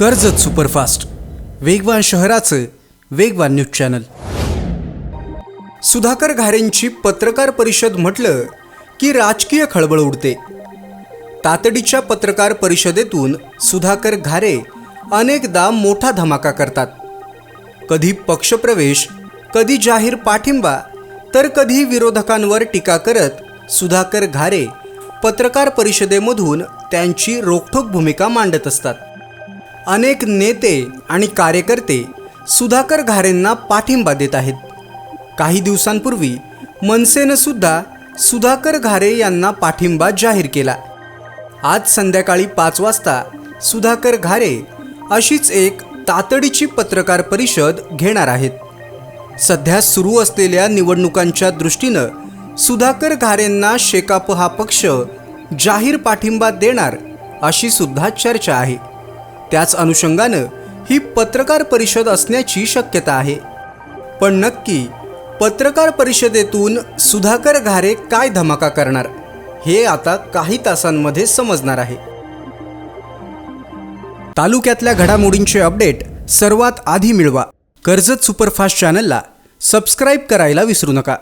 Karjat superfast. वेगवान शहराचं वेगवान न्यूज चॅनल. सुधाकर घारेंची पत्रकार परिषद म्हटलं की राजकीय खळबळ उडते. तातडीच्या पत्रकार परिषदेतून सुधाकर घारे अनेकदा मोठा धमाका करतात. कधी पक्षप्रवेश कधी जाहीर पाठिंबा तर कधी विरोधकांवर टीका करत सुधाकर घारे पत्रकार परिषदेमधून त्यांची रोखठोक भूमिका मांडत असतात. अनेक नेते आणि कार्यकर्ते सुधाकर घारेंना पाठिंबा देत आहेत. काही दिवसांपूर्वी मनसेनं सुद्धा सुधाकर घारे यांना पाठिंबा जाहीर केला. आज संध्याकाळी पाच वाजता सुधाकर घारे अशीच एक तातडीची पत्रकार परिषद घेणार आहेत. सध्या सुरू असलेल्या निवडणुकांच्या दृष्टीनं सुधाकर घारेंना शेकाप हा पक्ष जाहीर पाठिंबा देणार अशी सुद्धा चर्चा आहे. त्याच अनुषंगानं ही पत्रकार परिषद असण्याची शक्यता आहे. पण नक्की पत्रकार परिषदेतून सुधाकर घारे काय धमाका करणार हे आता काही तासांमध्ये समजणार आहे. तालुक्यातल्या घडामोडींचे अपडेट सर्वात आधी मिळवा. कर्जत सुपरफास्ट चॅनलला सबस्क्राईब करायला विसरू नका.